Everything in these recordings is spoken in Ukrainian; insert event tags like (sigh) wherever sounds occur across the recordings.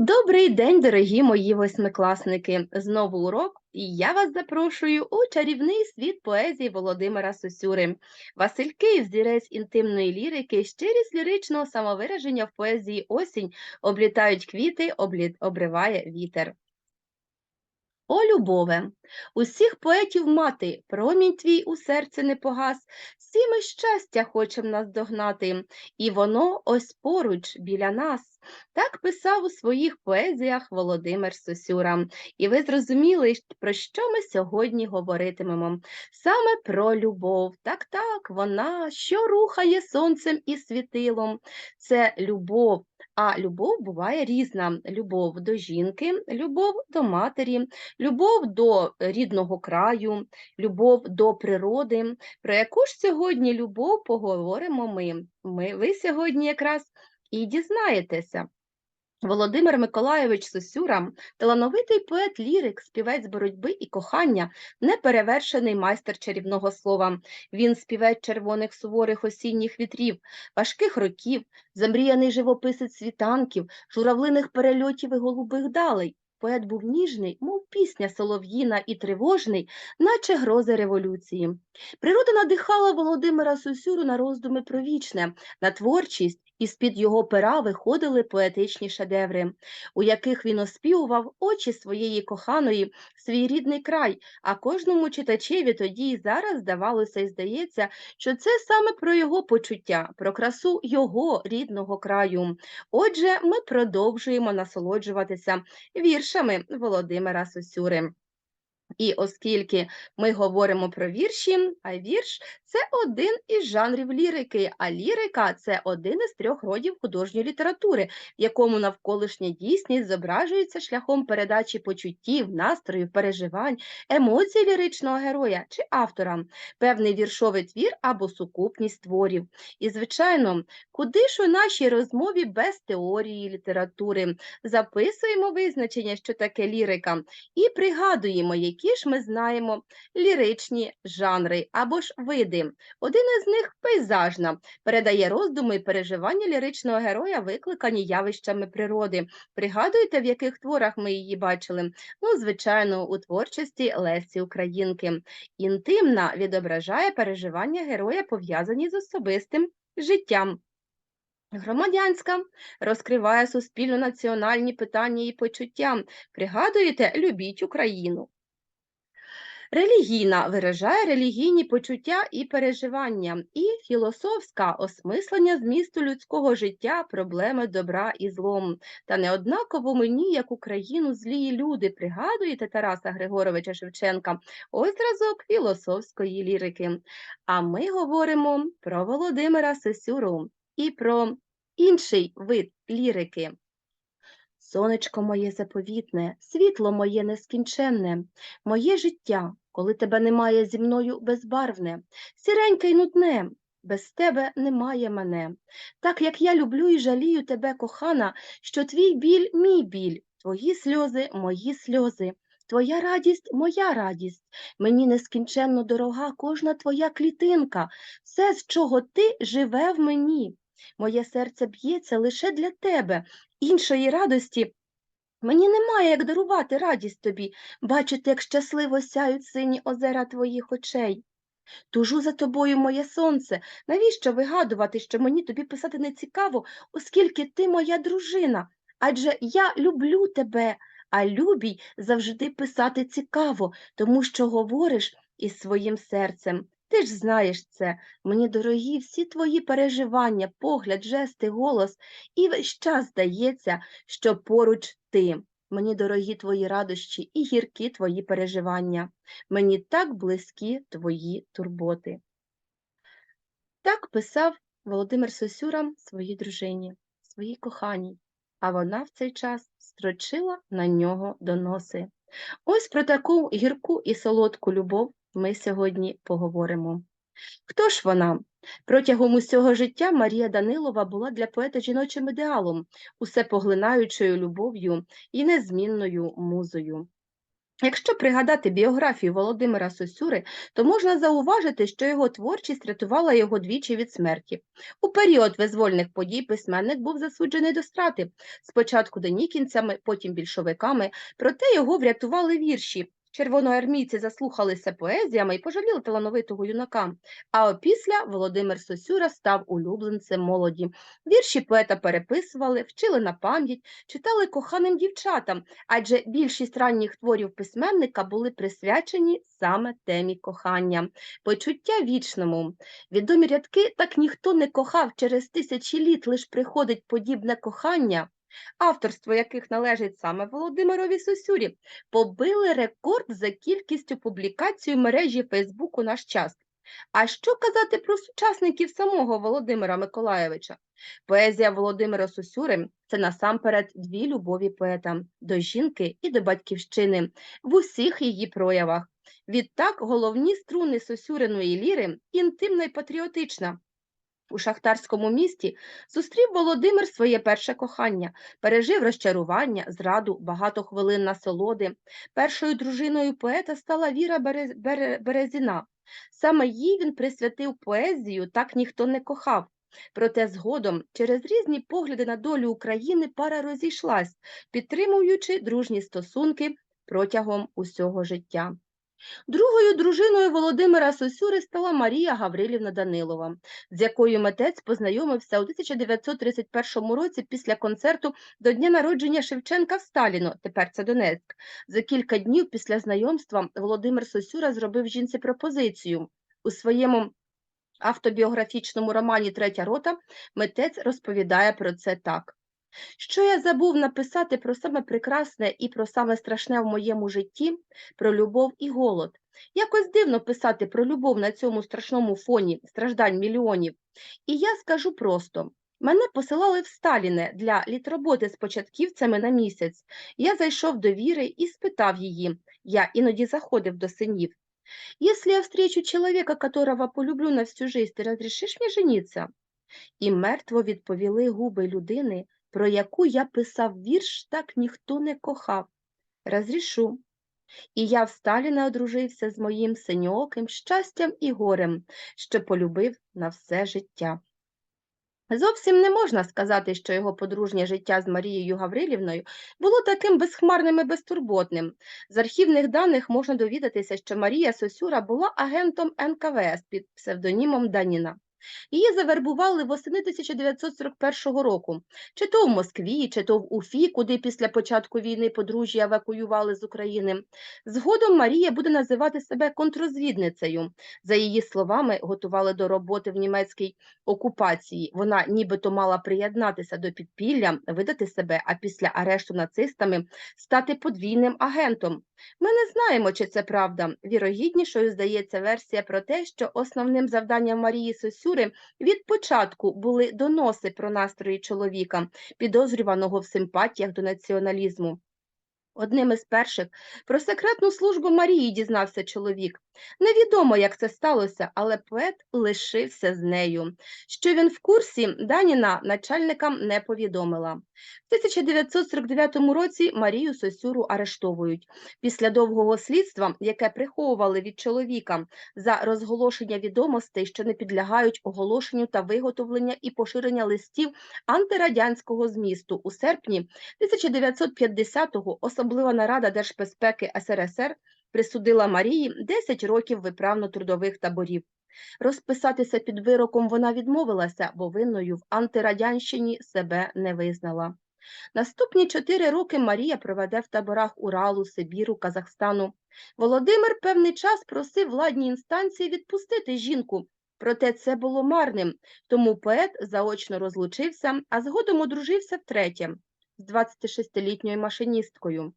Добрий день, дорогі мої восьмикласники! Знову урок, і я вас запрошую у чарівний світ поезії Володимира Сосюри. Васильки, зірець інтимної лірики, щирість ліричного самовираження в поезії осінь облітають квіти, облі... обриває вітер. О, любове, усіх поетів мати, промінь твій у серці не погас, всі ми щастя хочем наздогнати, і воно ось поруч біля нас. Так писав у своїх поезіях Володимир Сосюра. І ви зрозуміли, про що ми сьогодні говоритимемо. Саме про любов. Так, так, вона, що рухає сонцем і світилом. Це любов. А любов буває різна: любов до жінки, любов до матері, любов до рідного краю, любов до природи. Про яку ж сьогодні любов поговоримо ми? ми ви сьогодні якраз і дізнаєтеся. Володимир Миколайович Сосюра талановитий поет лірик, співець боротьби і кохання, неперевершений майстер чарівного слова. Він співець червоних суворих осінніх вітрів, важких років, замріяний живописець світанків, журавлиних перельотів і голубих далей. Поет був ніжний, мов пісня солов'їна і тривожний, наче грози революції. Природа надихала Володимира Сосюру на роздуми про вічне, на творчість, і з-під його пера виходили поетичні шедеври, у яких він оспівував очі своєї коханої, свій рідний край, а кожному читачеві тоді і зараз здавалося і здається, що це саме про його почуття, про красу його рідного краю. Отже, ми продовжуємо насолоджуватися віршами Володимира Сосюри. І оскільки ми говоримо про вірші, а вірш це один із жанрів лірики, а лірика це один із трьох родів художньої літератури, в якому навколишня дійсність зображується шляхом передачі почуттів, настроїв, переживань, емоцій ліричного героя чи автора, певний віршовий твір або сукупність творів. І, звичайно, куди ж у нашій розмові без теорії літератури записуємо визначення, що таке лірика, і пригадуємо, які ж ми знаємо ліричні жанри або ж види. Один із них пейзажна, передає роздуми і переживання ліричного героя, викликані явищами природи. Пригадуєте, в яких творах ми її бачили? Ну, звичайно, у творчості Лесі Українки. Інтимна відображає переживання героя, пов'язані з особистим життям. Громадянська розкриває суспільно-національні питання і почуття. Пригадуєте, любіть Україну. Релігійна виражає релігійні почуття і переживання, і філософська осмислення змісту людського життя, проблеми добра і злом. Та неоднаково мені, як Україну, злі люди. Пригадуєте Тараса Григоровича Шевченка, ось зразок філософської лірики. А ми говоримо про Володимира Сесюру і про інший вид лірики. Сонечко моє заповітне, світло моє нескінченне, моє життя, коли тебе немає зі мною безбарвне, сіреньке й нудне, без тебе немає мене. Так як я люблю і жалію тебе, кохана, що твій біль мій біль, твої сльози мої сльози. Твоя радість моя радість, мені нескінченно дорога кожна твоя клітинка, все, з чого ти живе в мені. Моє серце б'ється лише для тебе, іншої радості. Мені немає як дарувати радість тобі, бачити, як щасливо сяють сині озера твоїх очей. Тужу за тобою, моє сонце, навіщо вигадувати, що мені тобі писати не цікаво, оскільки ти моя дружина, адже я люблю тебе, а любій завжди писати цікаво, тому що говориш із своїм серцем. Ти ж знаєш це, мені дорогі всі твої переживання, погляд, жести, голос, і весь час здається, що поруч ти. Мені дорогі твої радощі і гіркі твої переживання, мені так близькі твої турботи. Так писав Володимир Сосюра своїй дружині, своїй коханій, а вона в цей час строчила на нього доноси. Ось про таку гірку і солодку любов ми сьогодні поговоримо. Хто ж вона? Протягом усього життя Марія Данилова була для поета жіночим ідеалом, усе поглинаючою любов'ю і незмінною музою. Якщо пригадати біографію Володимира Сосюри, то можна зауважити, що його творчість рятувала його двічі від смерті. У період визвольних подій письменник був засуджений до страти, спочатку денікінцями, потім більшовиками, проте його врятували вірші. Червоноармійці заслухалися поезіями і пожаліли талановитого юнака. А опісля Володимир Сосюра став улюбленцем молоді. Вірші поета переписували, вчили на пам'ять, читали коханим дівчатам, адже більшість ранніх творів письменника були присвячені саме темі кохання, почуття вічному. Відомі рядки так ніхто не кохав через тисячі літ, лиш приходить подібне кохання. Авторство яких належить саме Володимирові Сосюрі, побили рекорд за кількістю публікацій у мережі Фейсбук у наш час. А що казати про сучасників самого Володимира Миколаєвича? Поезія Володимира Сосюри це насамперед дві любові поета до жінки і до батьківщини в усіх її проявах. Відтак головні струни Сосюриної ліри інтимна й патріотична. У шахтарському місті зустрів Володимир своє перше кохання, пережив розчарування, зраду, багато хвилин насолоди. Першою дружиною поета стала Віра Бере- Бере- Березіна. Саме їй він присвятив поезію Так ніхто не кохав. Проте згодом, через різні погляди на долю України, пара розійшлась, підтримуючи дружні стосунки протягом усього життя. Другою дружиною Володимира Сосюри стала Марія Гаврилівна Данилова, з якою митець познайомився у 1931 році після концерту до дня народження Шевченка в Сталіно, тепер це Донецьк. За кілька днів після знайомства Володимир Сосюра зробив жінці пропозицію. У своєму автобіографічному романі Третя рота митець розповідає про це так. Що я забув написати про саме прекрасне і про саме страшне в моєму житті, про любов і голод. Якось дивно писати про любов на цьому страшному фоні страждань мільйонів. І я скажу просто: мене посилали в Сталіне для літроботи з початківцями на місяць. Я зайшов до Віри і спитав її, я іноді заходив до синів. Если я встречу человека, которого полюблю на всю жизнь, ти розрішиш мені жениться? І мертво відповіли губи людини, про яку я писав вірш, так ніхто не кохав. Розрішу. І я в Сталіна одружився з моїм синьооким щастям і горем, що полюбив на все життя. Зовсім не можна сказати, що його подружнє життя з Марією Гаврилівною було таким безхмарним і безтурботним. З архівних даних можна довідатися, що Марія Сосюра була агентом НКВС під псевдонімом Даніна. Її завербували восени 1941 року, чи то в Москві, чи то в Уфі, куди після початку війни подружжя евакуювали з України. Згодом Марія буде називати себе контрозвідницею. За її словами, готували до роботи в німецькій окупації. Вона нібито мала приєднатися до підпілля, видати себе, а після арешту нацистами стати подвійним агентом. Ми не знаємо, чи це правда. Вірогіднішою здається версія про те, що основним завданням Марії Сосюри від початку були доноси про настрої чоловіка, підозрюваного в симпатіях до націоналізму. Одним із перших про секретну службу Марії дізнався чоловік. Невідомо, як це сталося, але поет лишився з нею. Що він в курсі, Даніна начальникам не повідомила. В 1949 році Марію Сосюру арештовують. Після довгого слідства, яке приховували від чоловіка за розголошення відомостей, що не підлягають оголошенню та виготовлення і поширення листів антирадянського змісту у серпні 1950-го особлива нарада Держбезпеки СРСР присудила Марії 10 років виправно-трудових таборів. Розписатися під вироком вона відмовилася, бо винною в антирадянщині себе не визнала. Наступні чотири роки Марія проведе в таборах Уралу, Сибіру, Казахстану. Володимир певний час просив владні інстанції відпустити жінку, проте це було марним, тому поет заочно розлучився, а згодом одружився втретє з 26-літньою машиністкою.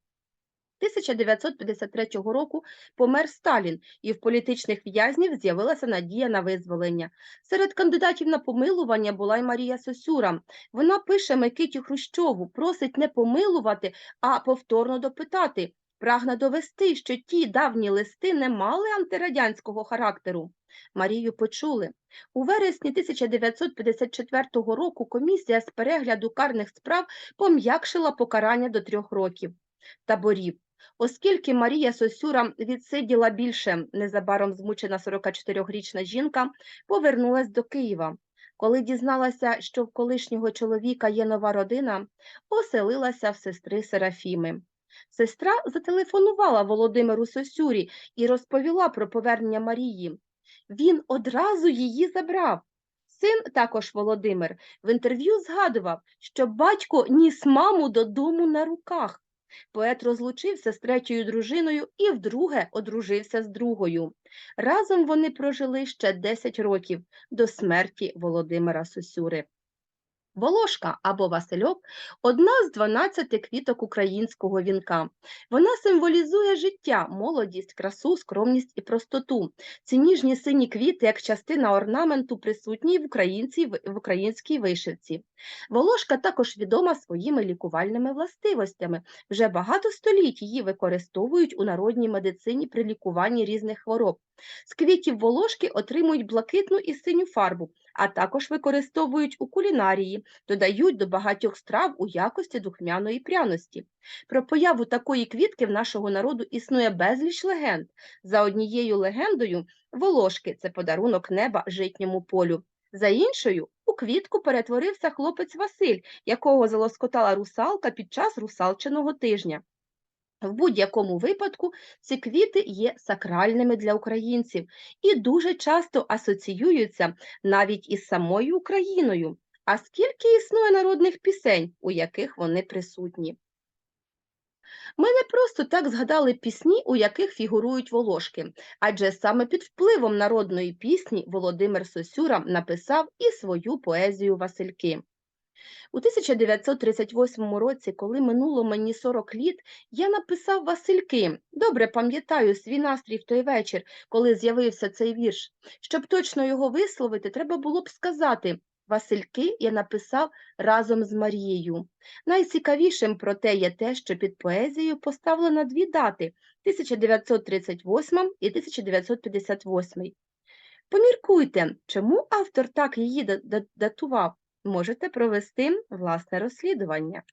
1953 року помер Сталін, і в політичних в'язнів з'явилася надія на визволення. Серед кандидатів на помилування була й Марія Сосюра. Вона пише Микиті Хрущову, просить не помилувати, а повторно допитати. Прагне довести, що ті давні листи не мали антирадянського характеру. Марію почули. У вересні 1954 року комісія з перегляду карних справ пом'якшила покарання до трьох років таборів. Оскільки Марія Сосюра відсиділа більше, незабаром змучена 44-річна жінка повернулась до Києва. Коли дізналася, що в колишнього чоловіка є нова родина, оселилася в сестри Серафіми. Сестра зателефонувала Володимиру Сосюрі і розповіла про повернення Марії. Він одразу її забрав. Син, також Володимир, в інтерв'ю згадував, що батько ніс маму додому на руках. Поет розлучився з третьою дружиною і вдруге одружився з другою. Разом вони прожили ще 10 років до смерті Володимира Сосюри. Волошка або Васильок одна з 12 квіток українського вінка. Вона символізує життя, молодість, красу, скромність і простоту. Ці ніжні сині квіти як частина орнаменту присутні в, українці, в українській вишивці. Волошка також відома своїми лікувальними властивостями. Вже багато століть її використовують у народній медицині при лікуванні різних хвороб. З квітів волошки отримують блакитну і синю фарбу, а також використовують у кулінарії, додають до багатьох страв у якості духмяної пряності. Про появу такої квітки в нашого народу існує безліч легенд. За однією легендою, волошки це подарунок неба житньому полю. За іншою, у квітку перетворився хлопець Василь, якого залоскотала русалка під час русалчиного тижня. В будь-якому випадку ці квіти є сакральними для українців і дуже часто асоціюються навіть із самою Україною. А скільки існує народних пісень, у яких вони присутні? Ми не просто так згадали пісні, у яких фігурують волошки, адже саме під впливом народної пісні Володимир Сосюра написав і свою поезію Васильки. У 1938 році, коли минуло мені 40 літ, я написав Васильки. Добре пам'ятаю свій настрій в той вечір, коли з'явився цей вірш. Щоб точно його висловити, треба було б сказати Васильки я написав разом з Марією. Найцікавішим проте є те, що під поезією поставлено дві дати 1938 і 1958. Поміркуйте, чому автор так її датував? Можете провести власне розслідування.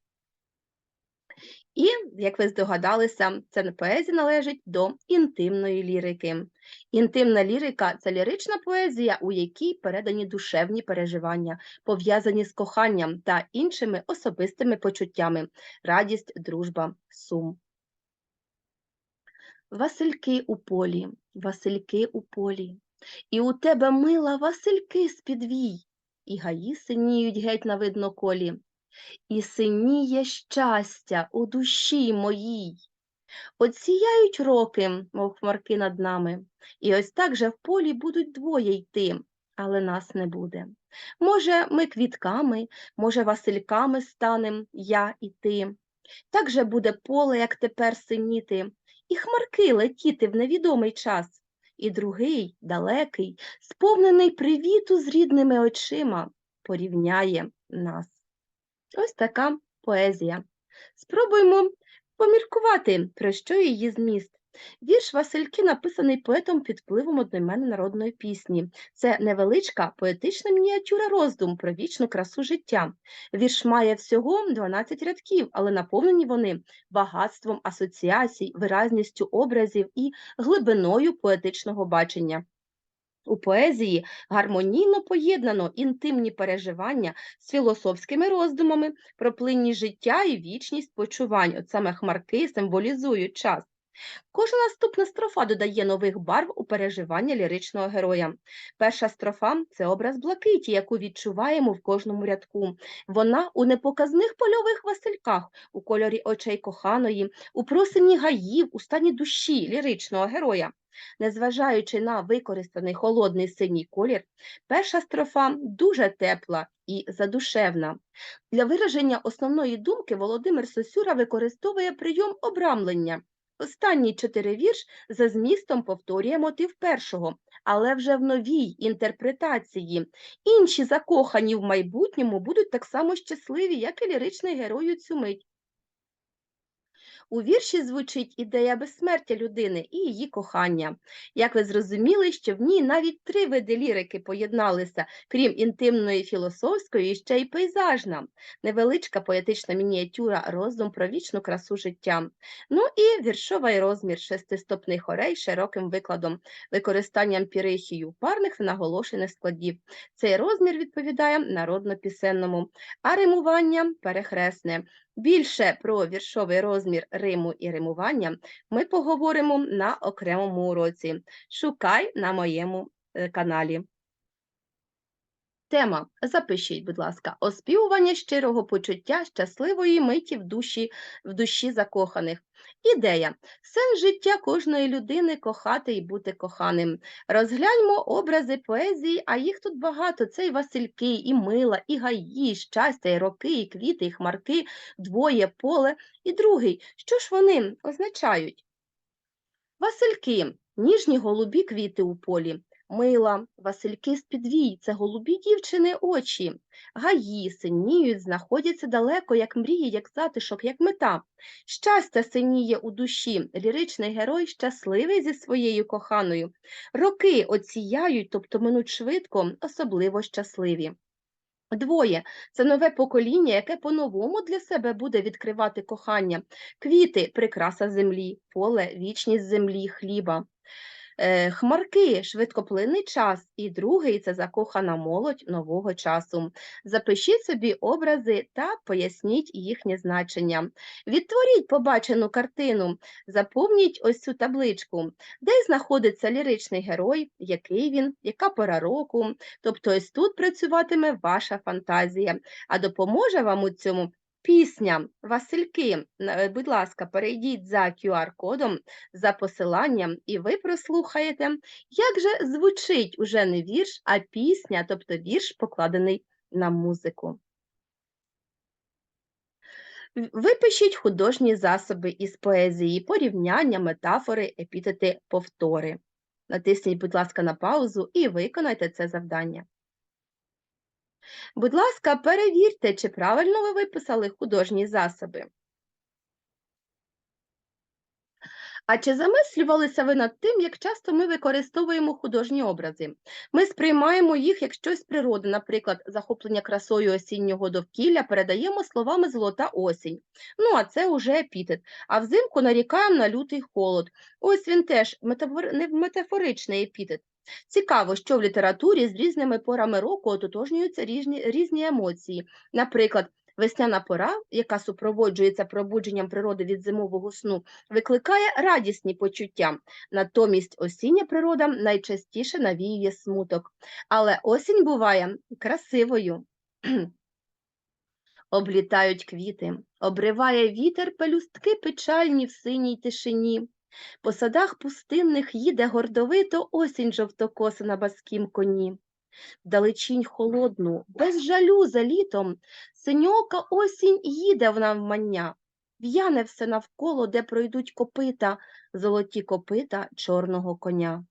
І, як ви здогадалися, ця поезія належить до інтимної лірики. Інтимна лірика це лірична поезія, у якій передані душевні переживання, пов'язані з коханням та іншими особистими почуттями радість, дружба, сум. Васильки у полі, Васильки у полі, і у тебе мила Васильки з підвій, і гаї синіють геть на видноколі і синіє щастя у душі моїй. От роки, мов хмарки над нами, і ось так же в полі будуть двоє йти, але нас не буде. Може, ми квітками, може, васильками станем я і ти. Так же буде поле, як тепер синіти, і хмарки летіти в невідомий час, і другий, далекий, сповнений привіту з рідними очима, порівняє нас. Ось така поезія. Спробуємо поміркувати, про що її зміст. Вірш Васильки написаний поетом під впливом одноіменної народної пісні. Це невеличка поетична мініатюра роздум про вічну красу життя. Вірш має всього 12 рядків, але наповнені вони багатством асоціацій, виразністю образів і глибиною поетичного бачення. У поезії гармонійно поєднано інтимні переживання з філософськими роздумами про плинність життя і вічність почувань. От саме хмарки символізують час. Кожна наступна строфа додає нових барв у переживання ліричного героя. Перша строфа це образ блакиті, яку відчуваємо в кожному рядку. Вона у непоказних польових васильках, у кольорі очей коханої, у просині гаїв, у стані душі ліричного героя. Незважаючи на використаний холодний синій колір, перша строфа дуже тепла і задушевна. Для вираження основної думки Володимир Сосюра використовує прийом обрамлення. Останній чотири вірш за змістом повторює мотив першого, але вже в новій інтерпретації. Інші закохані в майбутньому будуть так само щасливі, як і ліричний герой у цю мить. У вірші звучить ідея безсмертя людини і її кохання. Як ви зрозуміли, що в ній навіть три види лірики поєдналися, крім інтимної філософської, ще й пейзажна, невеличка поетична мініатюра, роздум про вічну красу життя. Ну і віршовий розмір шестистопний хорей широким викладом, використанням пірихію, парних наголошених складів. Цей розмір відповідає народно-пісенному, а римування перехресне. Більше про віршовий розмір риму і римування ми поговоримо на окремому уроці. Шукай на моєму е, каналі. Тема. Запишіть, будь ласка, оспівування щирого почуття щасливої миті в душі, в душі закоханих. Ідея. Сенс життя кожної людини кохати і бути коханим. Розгляньмо образи поезії, а їх тут багато. Це і Васильки, і мила, і гаї, і щастя, і роки, і квіти, і хмарки, двоє, поле і другий. Що ж вони означають? Васильки ніжні голубі квіти у полі. Мила, Васильки з підвій, це голубі дівчини очі. Гаї синіють, знаходяться далеко, як мрії, як затишок, як мета. Щастя синіє у душі, ліричний герой щасливий зі своєю коханою. Роки оціяють, тобто минуть швидко, особливо щасливі. Двоє це нове покоління, яке по-новому для себе буде відкривати кохання. Квіти прикраса землі, поле вічність землі, хліба. Е, Хмарки швидкоплинний час, і другий це закохана молодь нового часу. Запишіть собі образи та поясніть їхнє значення. Відтворіть побачену картину, заповніть ось цю табличку, де знаходиться ліричний герой, який він, яка пора року. Тобто ось тут працюватиме ваша фантазія, а допоможе вам у цьому Пісня Васильки, е, будь ласка, перейдіть за QR-кодом, за посиланням, і ви прослухаєте, як же звучить уже не вірш, а пісня, тобто вірш, покладений на музику. Випишіть художні засоби із поезії, порівняння, метафори, епітети, повтори. Натисніть, будь ласка, на паузу і виконайте це завдання. Будь ласка, перевірте, чи правильно ви виписали художні засоби. А чи замислювалися ви над тим, як часто ми використовуємо художні образи? Ми сприймаємо їх як щось природи, наприклад, захоплення красою осіннього довкілля передаємо словами золота осінь. Ну, а це уже епітет. А взимку нарікаємо на лютий холод. Ось він теж метафор... не метафоричний епітет. Цікаво, що в літературі з різними порами року ототожнюються різні, різні емоції. Наприклад, весняна пора, яка супроводжується пробудженням природи від зимового сну, викликає радісні почуття. Натомість осіння природа найчастіше навіює смуток. Але осінь буває красивою. (clears throat) Облітають квіти, обриває вітер пелюстки печальні в синій тишині. По садах пустинних їде гордовито осінь жовтокоса на баскім коні. Вдалечінь холодну, без жалю за літом, синьока осінь їде в навмання. В'яне все навколо, де пройдуть копита, золоті копита чорного коня.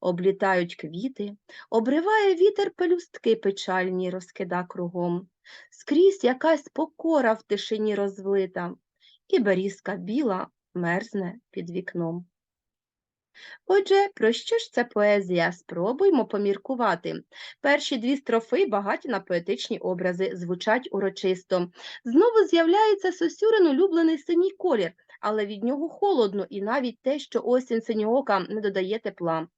Облітають квіти, обриває вітер пелюстки печальні розкида кругом. Скрізь якась покора в тишині розвлита, і берізка біла мерзне під вікном. Отже, про що ж ця поезія? Спробуймо поміркувати. Перші дві строфи багаті на поетичні образи, звучать урочисто. Знову з'являється Сосюрин улюблений синій колір, але від нього холодно, і навіть те, що осінь синьоока не додає тепла.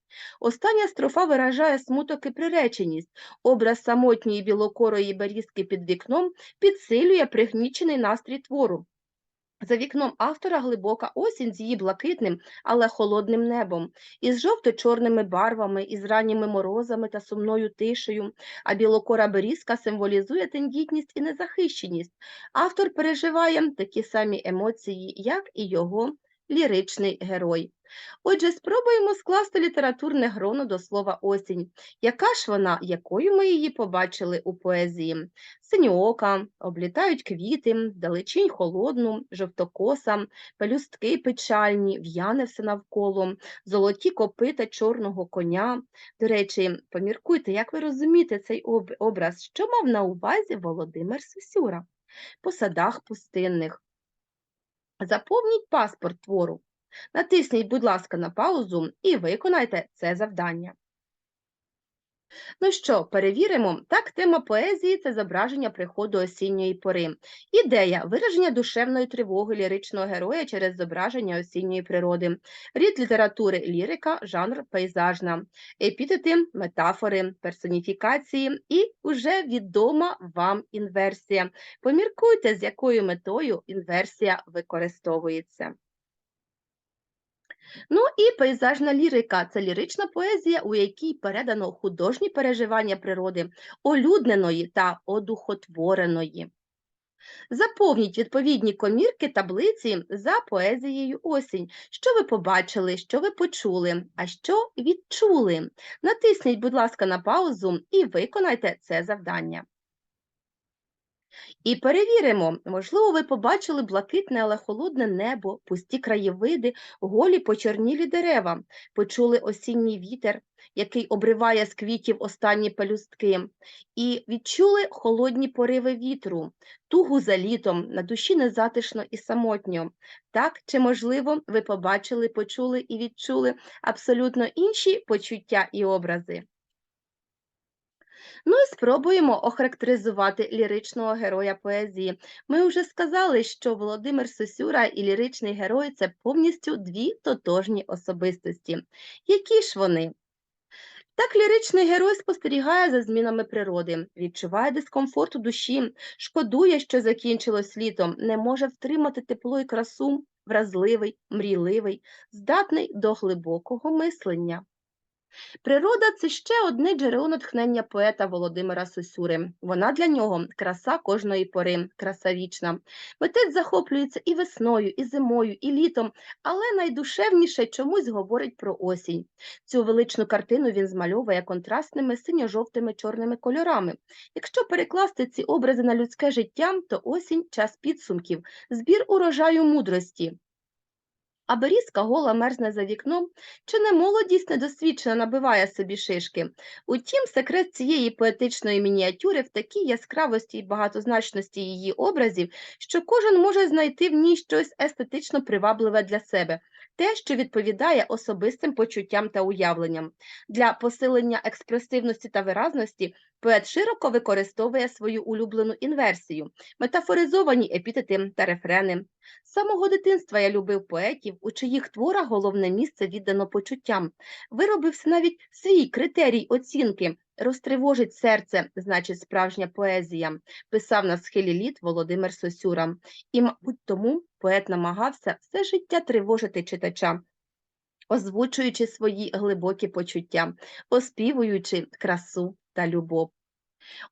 Остання строфа виражає смуток і приреченість. Образ самотньої білокорої берізки під вікном підсилює пригнічений настрій твору. За вікном автора глибока осінь з її блакитним, але холодним небом, із жовто-чорними барвами, із ранніми морозами та сумною тишею, а білокора берізка символізує тендітність і незахищеність. Автор переживає такі самі емоції, як і його ліричний герой. Отже, спробуємо скласти літературне гроно до слова осінь. Яка ж вона, якою ми її побачили у поезії? Синьоока, облітають квіти, далечінь холодну, жовтокоса, пелюстки печальні, в'яне все навколо, золоті копита чорного коня. До речі, поміркуйте, як ви розумієте цей об- образ, що мав на увазі Володимир Сосюра? По садах пустинних. Заповніть паспорт твору. Натисніть, будь ласка, на паузу і виконайте це завдання. Ну що, перевіримо. Так, тема поезії це зображення приходу осінньої пори. Ідея вираження душевної тривоги ліричного героя через зображення осінньої природи. Рід літератури лірика, жанр пейзажна, епітети, метафори, персоніфікації і уже відома вам інверсія. Поміркуйте, з якою метою інверсія використовується. Ну і пейзажна лірика це лірична поезія, у якій передано художні переживання природи, олюдненої та одухотвореної. Заповніть відповідні комірки таблиці за поезією осінь. Що ви побачили, що ви почули, а що відчули. Натисніть, будь ласка, на паузу і виконайте це завдання. І перевіримо, можливо, ви побачили блакитне, але холодне небо, пусті краєвиди, голі почорнілі дерева, почули осінній вітер, який обриває з квітів останні пелюстки, і відчули холодні пориви вітру, тугу за літом, на душі незатишно і самотньо. Так, чи, можливо, ви побачили, почули і відчули абсолютно інші почуття і образи? Ну і спробуємо охарактеризувати ліричного героя поезії. Ми вже сказали, що Володимир Сосюра і ліричний герой це повністю дві тотожні особистості. Які ж вони? Так ліричний герой спостерігає за змінами природи, відчуває дискомфорт у душі, шкодує, що закінчилось літом, не може втримати тепло і красу, вразливий, мрійливий, здатний до глибокого мислення. Природа це ще одне джерело натхнення поета Володимира Сосюри. Вона для нього краса кожної пори, краса вічна. Митець захоплюється і весною, і зимою, і літом, але найдушевніше чомусь говорить про осінь. Цю величну картину він змальовує контрастними синьо-жовтими чорними кольорами. Якщо перекласти ці образи на людське життя, то осінь час підсумків, збір урожаю мудрості. А берізка гола мерзне за вікном, чи не молодість недосвідчена набиває собі шишки. Утім, секрет цієї поетичної мініатюри в такій яскравості і багатозначності її образів, що кожен може знайти в ній щось естетично привабливе для себе, те, що відповідає особистим почуттям та уявленням. Для посилення експресивності та виразності поет широко використовує свою улюблену інверсію, метафоризовані епітети та рефрени. З самого дитинства я любив поетів, у чиїх творах головне місце віддано почуттям. Виробився навіть свій критерій оцінки. Розтривожить серце, значить, справжня поезія, писав на схилі літ Володимир Сосюра. І, мабуть, тому поет намагався все життя тривожити читача, озвучуючи свої глибокі почуття, оспівуючи красу та любов.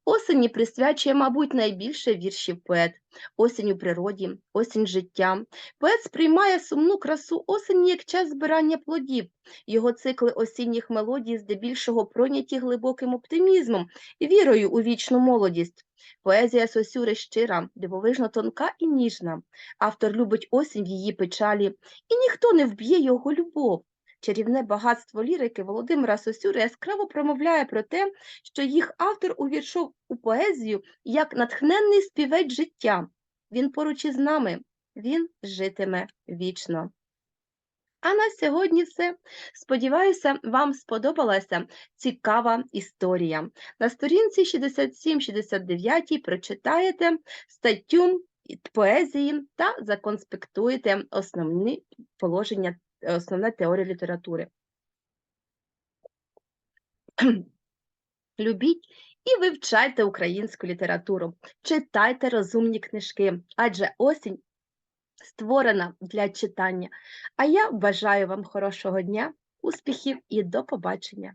Осені присвячує, мабуть, найбільше віршів поет. Осінь у природі, осінь життя. Поет сприймає сумну красу осені як час збирання плодів. Його цикли осінніх мелодій здебільшого пройняті глибоким оптимізмом, і вірою у вічну молодість. Поезія Сосюри щира, дивовижно тонка і ніжна. Автор любить осінь в її печалі, і ніхто не вб'є його любов. Чарівне багатство лірики Володимира Сосюри яскраво промовляє про те, що їх автор увійшов у поезію як натхненний співець життя. Він поруч із нами, він житиме вічно. А на сьогодні все. Сподіваюся, вам сподобалася цікава історія. На сторінці 67-69 прочитаєте статтю поезії та законспектуєте основні положення основна теорія літератури. Любіть і вивчайте українську літературу, читайте розумні книжки, адже осінь створена для читання. А я бажаю вам хорошого дня, успіхів і до побачення!